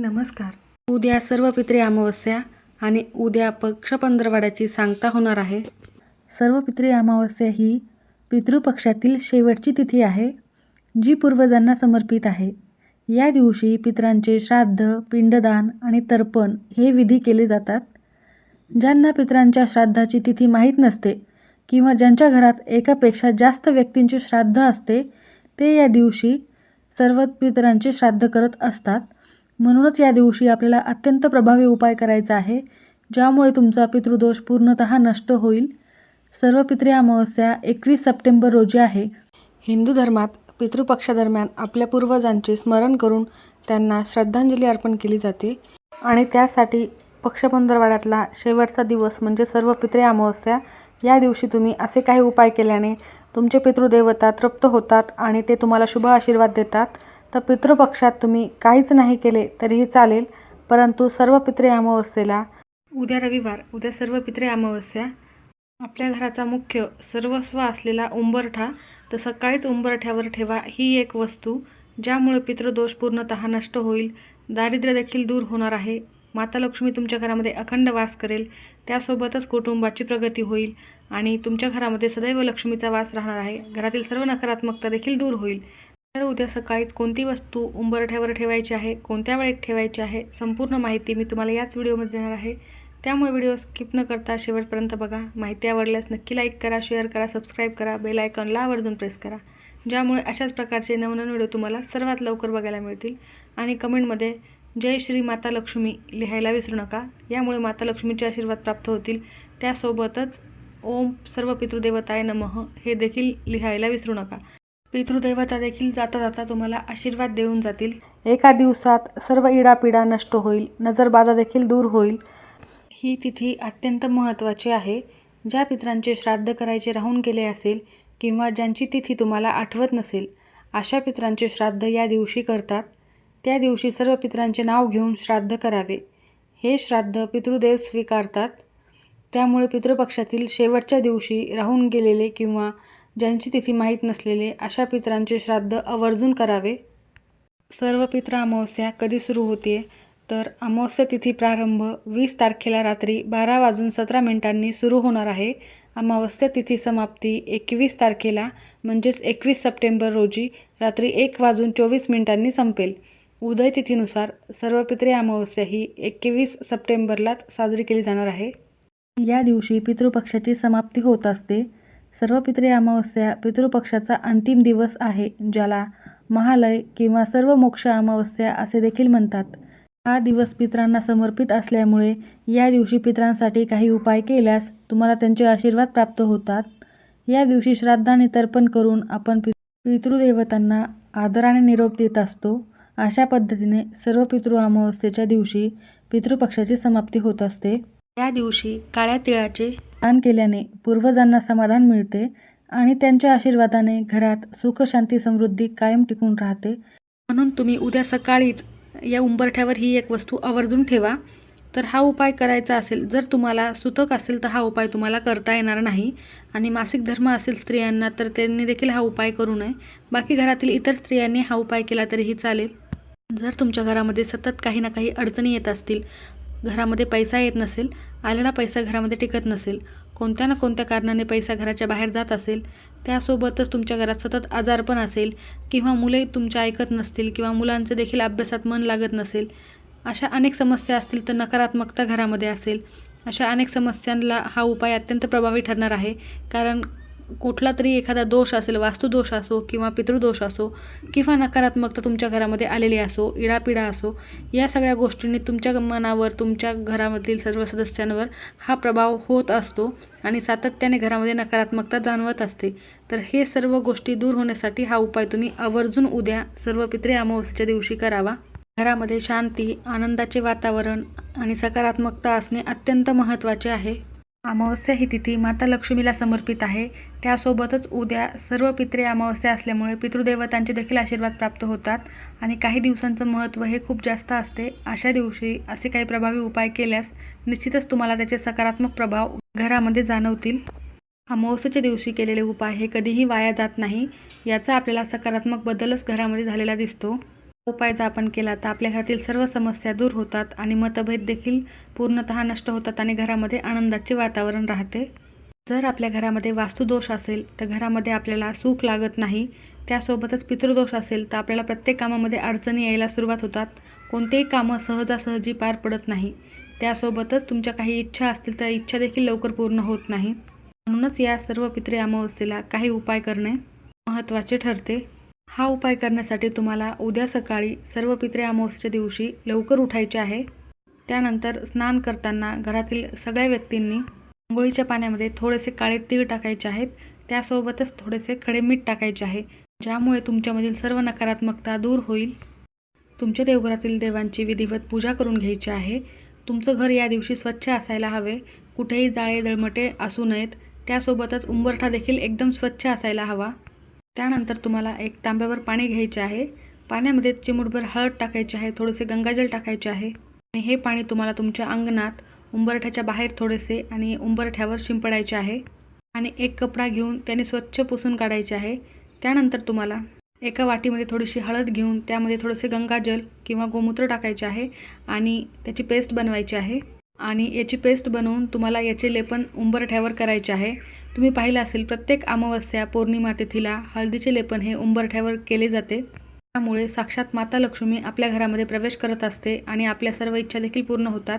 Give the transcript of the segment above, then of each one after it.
नमस्कार. उद्या सर्व पित्रे अमावस्या आणि उद्या पक्ष पंधरवाड्याची सांगता होणार आहे. सर्व पित्रे अमावस्या ही पितृपक्षातील शेवटची तिथी आहे जी पूर्वजांना समर्पित आहे. या दिवशी पितरांचे श्राद्ध पिंडदान आणि तर्पण हे विधी केले जातात. ज्यांना पितरांच्या श्राद्धाची तिथी माहीत नसते किंवा ज्यांच्या घरात एकापेक्षा जास्त व्यक्तींचे श्राद्ध असते ते या दिवशी सर्व पितरांचे श्राद्ध करत असतात. म्हणूनच या दिवशी आपल्याला अत्यंत प्रभावी उपाय करायचा आहे ज्यामुळे तुमचा पितृदोष पूर्णतः नष्ट होईल. सर्व पितृ अमावस्या एकवीस सप्टेंबर रोजी आहे. हिंदू धर्मात पितृपक्षादरम्यान आपल्या पूर्वजांचे स्मरण करून त्यांना श्रद्धांजली अर्पण केली जाते आणि त्यासाठी पक्षपंधरवाड्यातला शेवटचा दिवस म्हणजे सर्व पितृ अमावस्या या दिवशी तुम्ही असे काही उपाय केल्याने तुमचे पितृदेवता तृप्त होतात आणि ते तुम्हाला शुभ आशीर्वाद देतात. तर पितृपक्षात तुम्ही काहीच नाही केले तरीही चालेल परंतु सर्व पित्रे अमावस्येला. उद्या रविवार उद्या सर्व पित्रे अमावस्या. आपल्या घराचा मुख्य सर्वस्व असलेला उंबरठा तर सकाळीच उंबरठ्यावर ठेवा ही एक वस्तू ज्यामुळे पितृदोष पूर्णतः नष्ट होईल. दारिद्र्य देखील दूर होणार आहे. माता लक्ष्मी तुमच्या घरामध्ये अखंड वास करेल. त्यासोबतच कुटुंबाची प्रगती होईल आणि तुमच्या घरामध्ये सदैव लक्ष्मीचा वास राहणार आहे. घरातील सर्व नकारात्मकता देखील दूर होईल. तर उद्या सकाळीच कोणती वस्तू उंबरठ्यावर ठेवायची आहे कोणत्या वेळेत ठेवायची आहे संपूर्ण माहिती मी तुम्हाला याच व्हिडिओमध्ये देणार आहे. त्यामुळे व्हिडिओ स्किप न करता शेवटपर्यंत बघा. माहिती आवडल्यास नक्की लाईक करा शेअर करा सबस्क्राईब करा बेल आयकॉनला आवर्जून प्रेस करा. ज्यामुळे अशाच प्रकारचे नवनवीन व्हिडिओ तुम्हाला सर्वात लवकर बघायला मिळतील. आणि कमेंटमध्ये जय श्री माता लक्ष्मी लिहायला विसरू नका. यामुळे माता लक्ष्मीचे आशीर्वाद प्राप्त होतील. त्यासोबतच ओम सर्व पितृदेवताय नमः हे देखील लिहायला विसरू नका. पितृदेवता देखील जाता जाता तुम्हाला आशीर्वाद देऊन जातील. एका दिवसात सर्व इडापिडा नष्ट होईल नजरबाधा देखील दूर होईल. ही तिथी अत्यंत महत्त्वाची आहे. ज्या पितरांचे श्राद्ध करायचे राहून गेले असेल किंवा ज्यांची तिथी तुम्हाला आठवत नसेल अशा पितरांचे श्राद्ध या दिवशी करतात. त्या दिवशी सर्व पितरांचे नाव घेऊन श्राद्ध करावे. हे श्राद्ध पितृदेव स्वीकारतात. त्यामुळे पितृपक्षातील शेवटच्या दिवशी राहून गेलेले किंवा ज्यांची तिथी माहीत नसलेले अशा पितरांचे श्राद्ध आवर्जून करावे. सर्व पित्र अमावस्या कधी सुरू होते? तर अमावस्या तिथी प्रारंभ वीस तारखेला रात्री बारा वाजून सतरा मिनिटांनी सुरू होणार आहे. अमावस्या तिथी समाप्ती एकवीस तारखेला म्हणजेच एकवीस सप्टेंबर रोजी रात्री एक वाजून चोवीस मिनिटांनी संपेल. उदय तिथीनुसार सर्व पित्रे अमावस्या ही एकवीस सप्टेंबरलाच साजरी केली जाणार आहे. या दिवशी पितृपक्षाची समाप्ती होत असते. सर्व पितृ अमावस्या पितृपक्षाचा अंतिम दिवस आहे ज्याला महालय किंवा सर्व मोक्ष अमावस्या असे देखील म्हणतात. हा दिवस पितरांना समर्पित असल्यामुळे या दिवशी पितरांसाठी काही उपाय केल्यास तुम्हाला त्यांचे आशीर्वाद प्राप्त होतात. या दिवशी श्राद्धाने तर्पण करून आपण पि पितृदेवतांना आदराने निरोप देत असतो. अशा पद्धतीने सर्व पितृ अमावस्येच्या दिवशी पितृपक्षाची समाप्ती होत असते. या दिवशी काळ्या तिळाचे दान केल्याने पूर्वजांना समाधान मिळते आणि त्यांच्या आशीर्वादाने घरात सुख शांती समृद्धी कायम टिकून राहते. म्हणून तुम्ही उद्या सकाळीच या उंबरठ्यावर ही एक वस्तू आवर्जून ठेवा. तर हा उपाय करायचा असेल जर तुम्हाला सुतक असेल तर हा उपाय तुम्हाला करता येणार नाही. आणि मासिक धर्म असेल स्त्रियांना तर त्यांनी देखील हा उपाय करू नये. बाकी घरातील इतर स्त्रियांनी हा उपाय केला तरीही चालेल. जर तुमच्या घरामध्ये सतत काही ना काही अडचणी येत असतील घरामध्ये पैसा येत नसेल आलेला पैसा घरामध्ये टिकत नसेल कोणत्या ना कोणत्या कारणाने पैसा घराच्या बाहेर जात असेल त्यासोबतच तुमच्या घरात सतत आजारपण असेल किंवा मुले तुमच्या ऐकत नसतील किंवा मुलांचे देखील अभ्यासात मन लागत नसेल अशा अनेक समस्या असतील तर नकारात्मकता घरामध्ये असेल. अशा अनेक समस्यांना हा उपाय अत्यंत प्रभावी ठरणार आहे. कारण कुठला तरी एखादा दोष असेल वास्तुदोष असो किंवा पितृदोष असो किंवा नकारात्मकता तुमच्या घरामध्ये आलेली असो इडापिडा असो या सगळ्या गोष्टींनी तुमच्या मनावर तुमच्या घरामधील सर्व सदस्यांवर हा प्रभाव होत असतो आणि सातत्याने घरामध्ये नकारात्मकता जाणवत असते. तर हे सर्व गोष्टी दूर होण्यासाठी हा उपाय तुम्ही आवर्जून उद्या सर्व पित्रे अमावस्येच्या दिवशी करावा. घरामध्ये शांती आनंदाचे वातावरण आणि सकारात्मकता असणे अत्यंत महत्त्वाचे आहे. अमावस्या ही तिथी माता लक्ष्मीला समर्पित आहे. त्यासोबतच उद्या सर्व पित्रे अमावस्या असल्यामुळे पितृदेवतांचे देखील आशीर्वाद प्राप्त होतात आणि काही दिवसांचं महत्त्व हे खूप जास्त असते. अशा दिवशी असे काही प्रभावी उपाय केल्यास निश्चितच तुम्हाला त्याचे सकारात्मक प्रभाव घरामध्ये जाणवतील. अमावस्येच्या दिवशी केलेले उपाय हे कधीही वाया जात नाही. याचा आपल्याला सकारात्मक बदलच घरामध्ये झालेला दिसतो. उपाय जर आपण केला तर आपल्या घरातील सर्व समस्या दूर होतात आणि मतभेद देखील पूर्णतः नष्ट होतात आणि घरामध्ये आनंदाचे वातावरण राहते. जर आपल्या घरामध्ये वास्तुदोष असेल तर घरामध्ये आपल्याला सुख लागत नाही. त्यासोबतच पितृदोष असेल तर आपल्याला प्रत्येक कामामध्ये अडचणी यायला सुरुवात होतात. कोणतेही कामं सहजासहजी पार पडत नाही. त्यासोबतच तुमच्या काही इच्छा असतील तर इच्छा देखील लवकर पूर्ण होत नाही. म्हणूनच या सर्व पितृ अमावस्येला काही उपाय करणे महत्त्वाचे ठरते. हा उपाय करण्यासाठी तुम्हाला उद्या सकाळी सर्व पित्रे अमावस्येच्या दिवशी लवकर उठायचे आहे. त्यानंतर स्नान करताना घरातील सगळ्या व्यक्तींनी आंघोळीच्या पाण्यामध्ये थोडेसे काळे तीळ टाकायचे आहेत. त्यासोबतच थोडेसे खडे मीठ टाकायचे आहे ज्यामुळे तुमच्यामधील सर्व नकारात्मकता दूर होईल. तुमच्या देवघरातील देवांची विधिवत पूजा करून घ्यायची आहे. तुमचं घर या दिवशी स्वच्छ असायला हवे. कुठेही जाळे दळमटे असू नयेत. त्यासोबतच उंबरठा देखील एकदम स्वच्छ असायला हवा. त्यानंतर तुम्हाला एक तांब्यावर पाणी घ्यायचे आहे. पाण्यामध्ये चिमूटभर हळद टाकायची आहे थोडेसे गंगाजल टाकायचे आहे. आणि हे पाणी तुम्हाला तुमच्या अंगणात उंबरठ्याच्या बाहेर थोडेसे आणि उंबरठ्यावर शिंपडायचे आहे. आणि एक कपडा घेऊन त्याने स्वच्छ पुसून काढायचे आहे. त्यानंतर तुम्हाला एका वाटीमध्ये थोडीशी हळद घेऊन त्यामध्ये थोडेसे गंगाजल किंवा गोमूत्र टाकायचे आहे आणि त्याची पेस्ट बनवायची आहे. आणि याची पेस्ट बनवून तुम्हाला याचे लेपन उंबरठ्यावर करायचे आहे. तुम्ही पाहिलं असेल प्रत्येक अमावस्या पौर्णिमा तिथीला हळदीचे लेपन हे उंबरठ्यावर केले जाते. त्यामुळे साक्षात माता लक्ष्मी आपल्या घरामध्ये प्रवेश करत असते आणि आपल्या सर्व इच्छा देखील पूर्ण होतात.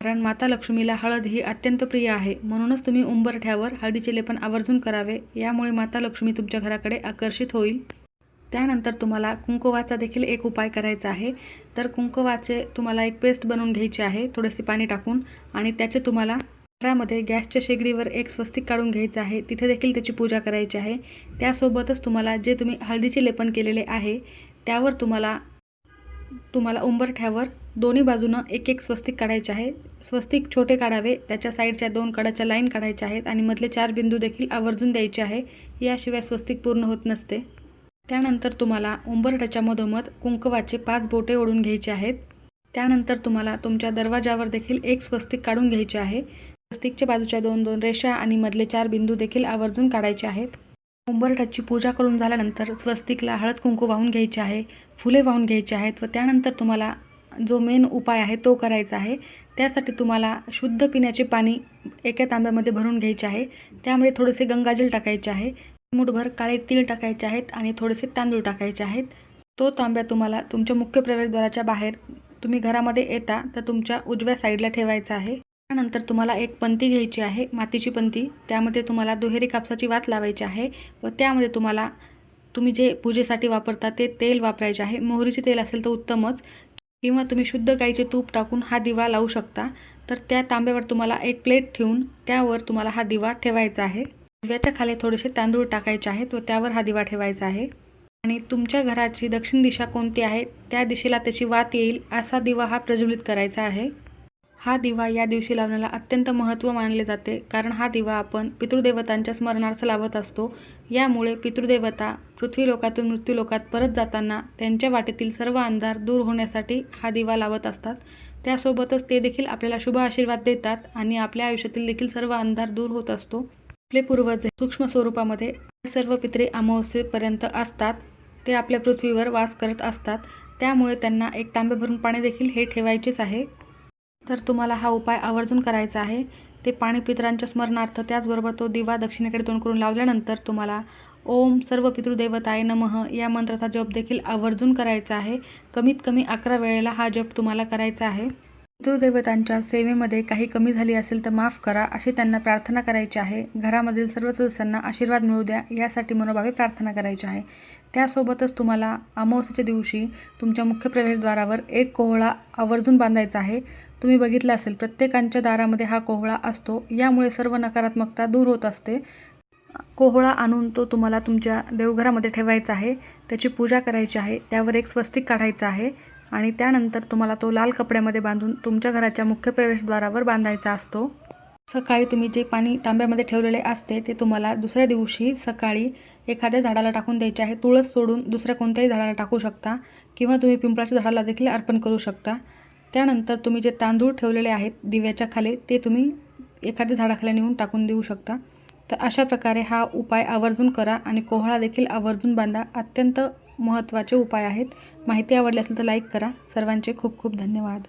कारण माता लक्ष्मीला हळद ही अत्यंत प्रिय आहे. म्हणूनच तुम्ही उंबरठ्यावर हळदीचे लेपन आवर्जून करावे. यामुळे माता लक्ष्मी तुमच्या घराकडे आकर्षित होईल. त्यानंतर तुम्हाला कुंकवाचा देखील एक उपाय करायचा आहे. तर कुंकवाचे तुम्हाला एक पेस्ट बनवून घ्यायची आहे. थोडेसे पाणी टाकून आणि त्याचे तुम्हाला घरामध्ये गॅसच्या शेगडीवर एक स्वस्तिक काढून घ्यायचं आहे. तिथे देखील त्याची पूजा करायची आहे. त्यासोबतच तुम्हाला जे तुम्ही हळदीचे लेपन केलेले आहे त्यावर तुम्हाला तुम्हाला उंबरठ्यावर दोन्ही बाजूनं एक एक स्वस्तिक काढायचे आहे. स्वस्तिक छोटे काढावे त्याच्या साईडच्या दोन कडाच्या लाईन काढायच्या आहेत आणि मधले चार बिंदू देखील आवर्जून द्यायचे आहे. याशिवाय स्वस्तिक पूर्ण होत नसते. त्यानंतर तुम्हाला उंबरठ्याच्या मधोमध कुंकवाचे पाच बोटे ओढून घ्यायचे आहेत. त्यानंतर तुम्हाला तुमच्या दरवाजावर देखील एक स्वस्तिक काढून घ्यायचे आहे. स्वस्तिकच्या बाजूच्या दोन दोन रेषा आणि मधले चार बिंदू देखील आवर्जून काढायचे आहेत. उंबरठाची पूजा करून झाल्यानंतर स्वस्तिकला हळद कुंकू वाहून घ्यायचे आहे फुले वाहून घ्यायचे आहेत व त्यानंतर तुम्हाला जो मेन उपाय आहे तो करायचा आहे. त्यासाठी तुम्हाला शुद्ध पिण्याचे पाणी एका तांब्यामध्ये भरून घ्यायचे आहे. त्यामध्ये थोडेसे गंगाजल टाकायचे आहे. मुठभर काळे तीळ टाकायचे आहेत आणि थोडेसे तांदूळ टाकायचे आहेत. तो तांब्या तुम्हाला तुमच्या मुख्य प्रवेशद्वाराच्या बाहेर तुम्ही घरामध्ये येता तर तुमच्या उजव्या साईडला ठेवायचा आहे. त्यानंतर तुम्हाला एक पंती घ्यायची आहे मातीची पंती. त्यामध्ये तुम्हाला दुहेरी कापसाची वात लावायची आहे व त्यामध्ये तुम्हाला तुम्ही जे पूजेसाठी वापरता ते तेल वापरायचे आहे. मोहरीचे तेल असेल तर उत्तमच. किंवा तुम्ही शुद्ध गाईचे तूप टाकून हा दिवा लावू शकता. तर त्या तांब्यावर तुम्हाला एक प्लेट ठेवून त्यावर तुम्हाला हा दिवा ठेवायचा आहे. दिव्याच्या खाली थोडेसे तांदूळ टाकायचे आहेत व त्यावर हा दिवा ठेवायचा आहे. आणि तुमच्या घराची दक्षिण दिशा कोणती आहे? त्या दिशेला त्याची वात येईल असा दिवा हा प्रज्वलित करायचा आहे. हा दिवा या दिवशी लावण्याला अत्यंत महत्त्व मानले जाते. कारण हा दिवा आपण पितृदेवतांच्या स्मरणार्थ लावत असतो. यामुळे पितृदेवता पृथ्वीलोकातून मृत्यूलोकात परत जाताना त्यांच्या वाटेतील सर्व अंधार दूर होण्यासाठी हा दिवा लावत असतात. त्यासोबतच ते देखील आपल्याला शुभ आशीर्वाद देतात आणि आपल्या आयुष्यातील देखील सर्व अंधार दूर होत असतो. आपले पूर्वज सूक्ष्म स्वरूपामध्ये सर्व पित्रे अमावस्येपर्यंत असतात. ते आपल्या पृथ्वीवर वास करत असतात. त्यामुळे त्यांना एक तांबे भरून पाणी देखील हे ठेवायचेच आहे. तर तुम्हाला हा उपाय आवर्जून करायचा आहे. ते पाणी पितरांच्या स्मरणार्थ त्याचबरोबर तो दिवा दक्षिणेकडे तोंड करून लावल्यानंतर तुम्हाला ओम सर्व पितृदेवताय नमः या मंत्राचा जप देखील आवर्जून करायचा आहे. कमीत कमी अकरा वेळेला हा जप तुम्हाला करायचा आहे. पितृदेवतांच्या सेवेमध्ये काही कमी झाली असेल तर माफ करा अशी त्यांना प्रार्थना करायची आहे. घरामधील सर्व सदस्यांना आशीर्वाद मिळू द्या यासाठी मनोभावे प्रार्थना करायची आहे. त्यासोबतच तुम्हाला अमावस्येच्या दिवशी तुमच्या मुख्य प्रवेशद्वारावर एक कोहळा आवर्जून बांधायचा आहे. तुम्ही बघितलं असेल प्रत्येकांच्या दारामध्ये हा कोहळा असतो. यामुळे सर्व नकारात्मकता दूर होत असते. कोहळा आणून तो तुम्हाला तुमच्या देवघरामध्ये ठेवायचा आहे. त्याची पूजा करायची आहे. त्यावर एक स्वस्तिक काढायचा आहे. आणि त्यानंतर तुम्हाला तो लाल कपड्यामध्ये बांधून तुमच्या घराच्या मुख्य प्रवेशद्वारावर बांधायचा असतो. सकाळी तुम्ही जे पाणी तांब्यामध्ये ठेवलेले असते ते तुम्हाला दुसऱ्या दिवशी सकाळी एखाद्या झाडाला टाकून द्यायचे आहे. तुळस सोडून दुसऱ्या कोणत्याही झाडाला टाकू शकता किंवा तुम्ही पिंपळाच्या झाडाला देखील अर्पण करू शकता. त्यानंतर तुम्ही जे तांदूळ ठेवलेले आहेत दिव्याच्या खाली ते तुम्ही एखाद्या झाडाखाली नेऊन टाकून देऊ शकता. तर अशा प्रकारे हा उपाय आवर्जून करा आणि कोहळा देखील आवर्जून बांधा. अत्यंत महत्त्वाचे उपाय आहेत. माहिती आवडली असेल तर लाईक करा. सर्वांचे खूप खूप धन्यवाद.